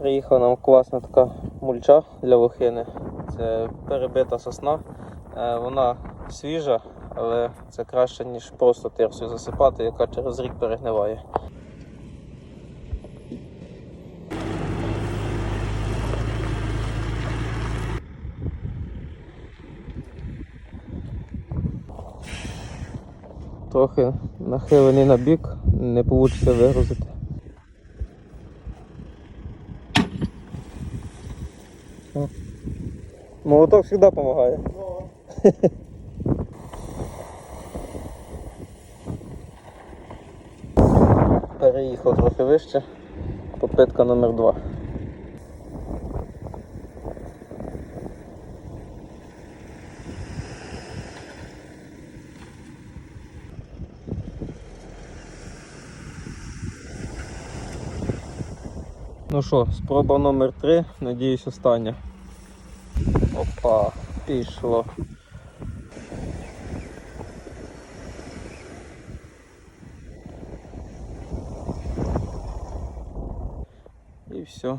Приїхала нам класна така мульча для лохини. Це перебита сосна. Е, Вона свіжа, але це краще, ніж просто тирсою засипати, яка через рік перегниває. Трохи нахилений на бік, не вийде вигрузити. Молоток завжди допомагає. Переїхав трохи вище. Попитка номер два. Ну що, спроба номер три, надіюсь, остання. Опа, пішло. І все.